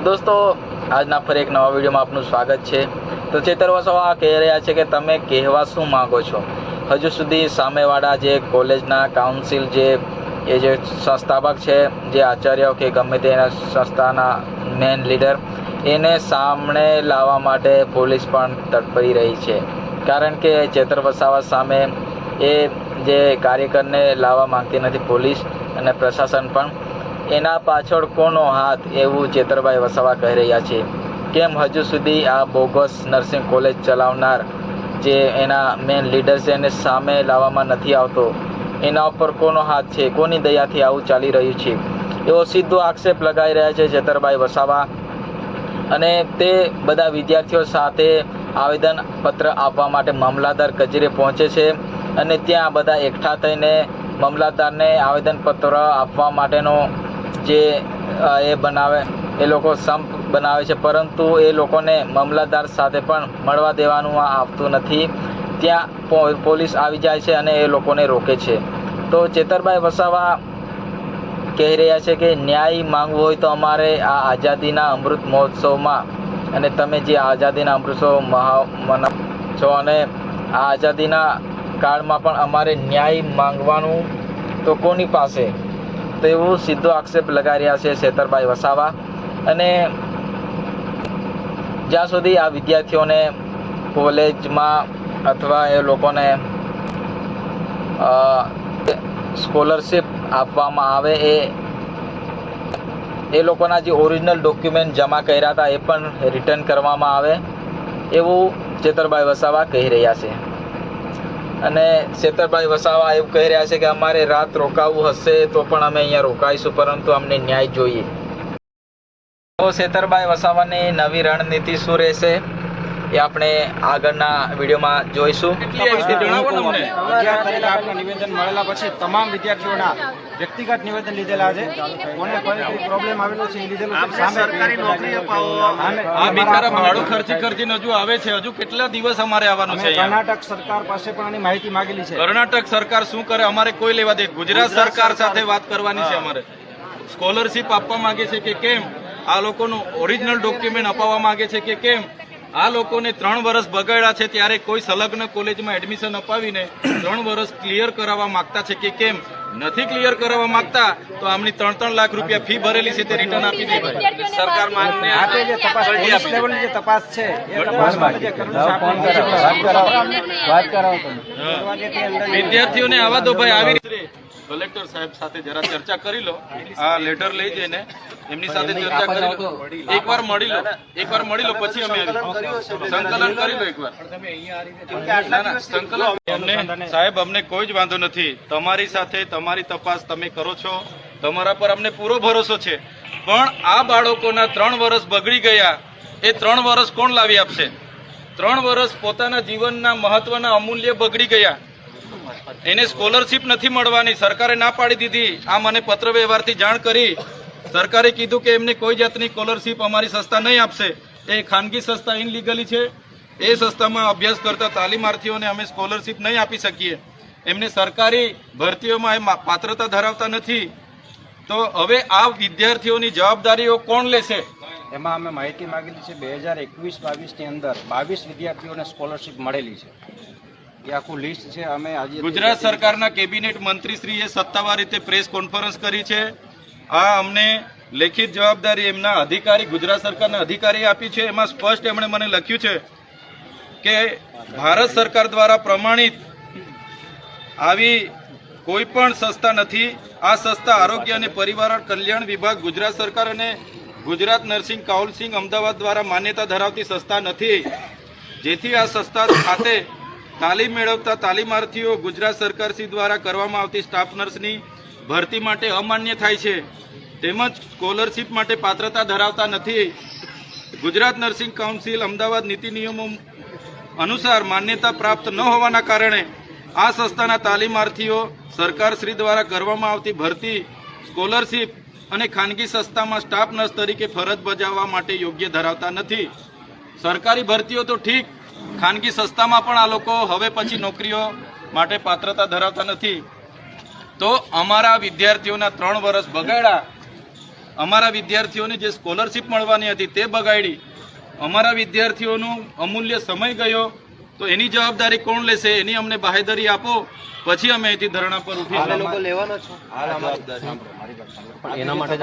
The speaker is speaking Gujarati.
તો દોસ્તો, આજના ફરી એક નવા વિડીયોમાં આપનું સ્વાગત છે. તો ચેતર વસાવા કહી રહ્યા છે કે તમે કહેવા શું માંગો છો? હજુ સુધી સામેવાળા જે કોલેજના કાઉન્સિલ જે, એ જે સંસ્થાપક છે, જે આચાર્ય કે ગમે તેના સંસ્થાના મેન લીડર, એને સામે લાવવા માટે પોલીસ પણ તત્પરી રહી છે. કારણ કે ચેતર વસાવા સામે એ જે કાર્યકરને લાવવા માંગતી નથી પોલીસ અને પ્રશાસન પણ એના પાછળ કોનો હાથ એવું ચેતરભાઈ વસાવા કહી રહ્યા છે. કેમ હજુ સુધી આ બોગસ નર્સિંગ કોલેજ ચલાવનાર જે એના મેન લીડર છે એને સામે લાવવામાં નથી આવતો? એના ઉપર કોનો હાથ છે? કોની દયાથી આવું ચાલી રહ્યું છે? એવો સીધો આક્ષેપ લગાવી રહ્યા છે ચેતરભાઈ વસાવા. અને તે બધા વિદ્યાર્થીઓ સાથે આવેદન પત્ર આપવા માટે મામલાદાર કચેરીએ પહોંચે છે અને ત્યાં બધા એકઠા થઈને મામલાદારને આવેદનપત્ર આપવા માટેનો જે એ બનાવે, એ લોકો સંપ બનાવે છે. પરંતુ એ લોકોને મામલતદાર સાથે પણ મળવા દેવાનું આવતું નથી. ત્યાં પોલીસ આવી જાય છે અને એ લોકોને રોકે છે. તો ચેતરભાઈ વસાવા કહી રહ્યા છે કે ન્યાય માંગવો હોય તો અમારે આ આઝાદીના અમૃત મહોત્સવમાં અને તમે જે આઝાદીના અમૃતસવ મના, છો અને આ આઝાદીના કાળમાં પણ અમારે ન્યાય માંગવાનું તો કોની પાસે? તો એવું સીધો આક્ષેપ લગાવી રહ્યા છે શેતરભાઈ વસાવા. અને જ્યાં સુધી આ વિદ્યાર્થીઓને કોલેજમાં અથવા એ લોકોને સ્કોલરશિપ આપવામાં આવે એ એ લોકોના જે ઓરિજિનલ ડોક્યુમેન્ટ જમા કર્યા હતા એ પણ રિટર્ન કરવામાં આવે એવું ચેતરભાઈ વસાવા કહી રહ્યા છે. અને શેતરભાઈ વસાવા એવું કહી રહ્યા છે કે અમારે રાત રોકાવું હશે તો પણ અમે અહીંયા રોકાઈશું, પરંતુ અમને ન્યાય જોઈએ. તો શેતરભાઈ વસાવાની નવી રણનીતિ શું રહેશે? એ આપણે આગળના વિડીયોમાં જોઈશું. નિવેદન મળેલા પછી તમામ વિદ્યાર્થીઓના વ્યક્તિગત નિવેદન લીધેલા છે. કોને કોઈ કોઈ પ્રોબ્લેમ આવેલો છે એ લીધેલું સરકારી નોકરી આ બિચારા ભાડું ખર્ચી ખર્ચીને હજુ આવે છે. હજુ કેટલા દિવસ અમારે આવવાનું છે કર્ણાટક સરકાર પાસે પણ આની માહિતી માંગેલી છે. કર્ણાટક સરકાર શું કરે? અમારે કોઈ લેવા દે. ગુજરાત સરકાર સાથે વાત કરવાની છે અમારે. સ્કોલરશિપ આપવા માંગે છે કે કેમ? આ લોકોનું ઓરિજિનલ ડોક્યુમેન્ટ અપાવવા માંગે છે કે કેમ? આ લોકોને ત્રણ વર્ષ બગાડ્યા છે ત્યારે કોઈ સંલગ્ન કોલેજમાં એડમિશન અપાવીને ત્રણ વર્ષ ક્લિયર કરાવવા માંગતા છે કે કેમ? નથી ક્લિયર કરાવવા માંગતા તો આમની ત્રણ ત્રણ લાખ રૂપિયા ફી ભરેલી છે તે રિટર્ન આપી દે સરકાર માંગને જે તપાસ છે વિદ્યાર્થીઓને આવા દો ભાઈ આવી રીતે. કલેક્ટર સાહેબ સાથે જરા ચર્ચા કરી લો. આ લેટર લઈ જઈને એમની સાથે ચર્ચા કરી લો. એકવાર મળી લો. એકવાર મળી લો પછી અમે સંકલન કરી લો એકવાર. સંકલન. સાહેબ અમને કોઈ જ વાંધો નથી. તમારી સાથે તમારી તપાસ તમે કરો છો. તમારા પર અમને પૂરો ભરોસો છે. પણ આ બાળકોના ત્રણ વર્ષ બગડી ગયા. એ ત્રણ વર્ષ કોણ લાવી આપશે? ત્રણ વર્ષ પોતાના જીવનના મહત્વના અમૂલ્ય બગડી ગયા. એને સ્કોલરશીપ નથી મળવાની. સરકારે ના પાડી દીધી. આ મને પત્ર વ્યવહારથી જાણ કરી. સરકારે કીધું કે એમને કોઈ જાતની સ્કોલરશીપ અમારી સંસ્થા નહીં આપશે. એ ખાનગી સંસ્થા ઇનલીગલી છે. એ સંસ્થામાં અભ્યાસ કરતા તાલીમાર્થીઓને અમે સ્કોલરશીપ નહીં આપી શકીએ. એમને સરકારી ભરતીઓમાં એ પાત્રતા ધરાવતા નથી. તો હવે આ વિદ્યાર્થીઓની જવાબદારીઓ કોણ લેશે? એમાં અમે માહિતી માંગેલી છે, બે હજાર એકવીસ બાવીસની અંદર બાવીસ વિદ્યાર્થીઓને સ્કોલરશીપ મળેલી છે. એ આખું લિસ્ટ છે. અમે આજે ગુજરાત સરકારના કેબિનેટ મંત્રીશ્રીએ સત્તાવાર રીતે પ્રેસ કોન્ફરન્સ કરી છે. આ અમને લેખિત જવાબદારી એમના અધિકારી ગુજરાત સરકારના અધિકારી આપી છે. એમાં સ્પષ્ટ એમણે મને લખ્યું છે કે ભારત સરકાર દ્વારા પ્રમાણિત આવી કોઈ પણ સંસ્થા નથી. આ સંસ્થા આરોગ્ય અને પરિવાર કલ્યાણ વિભાગ ગુજરાત સરકાર અને ગુજરાત નર્સિંગ કાઉન્સિલ અમદાવાદ દ્વારા માન્યતા ધરાવતી સંસ્થા નથી. જેથી આ સંસ્થા ખાતે તાલીમ મેળવતા તાલીમાર્થીઓ ગુજરાત સરકારશ્રી દ્વારા કરવામાં આવતી સ્ટાફ નર્સની ભરતી માટે અમાન્ય થાય છે. તેમજ સ્કોલરશિપ માટે પાત્રતા ધરાવતા નથી. ગુજરાત નર્સિંગ કાઉન્સિલ અમદાવાદ નીતિ નિયમો અનુસાર માન્યતા પ્રાપ્ત ન હોવાના કારણે આ સંસ્થાના તાલીમાર્થીઓ સરકારશ્રી દ્વારા કરવામાં આવતી ભરતી, સ્કોલરશિપ અને ખાનગી સંસ્થામાં સ્ટાફ નર્સ તરીકે ફરજ બજાવવા માટે યોગ્ય ધરાવતા નથી. સરકારી ભરતીઓ તો ઠીક ખાનગી સંસ્થામાં પણ આ લોકો હવે પછી નોકરીઓ માટે પાત્રતા ધરાવતા નથી. તો અમારા વિદ્યાર્થીઓના ત્રણ વર્ષ બગાડ્યા. અમારા વિદ્યાર્થીઓને જે સ્કોલરશીપ મળવાની હતી તે બગાડી. અમારા વિદ્યાર્થીઓનો અમૂલ્ય સમય ગયો. તો એની જવાબદારી કોણ લેશે એની અમને બાહેધરી આપો. પછી અમે અહીંથી ધરણા પર ઉઠી એના માટે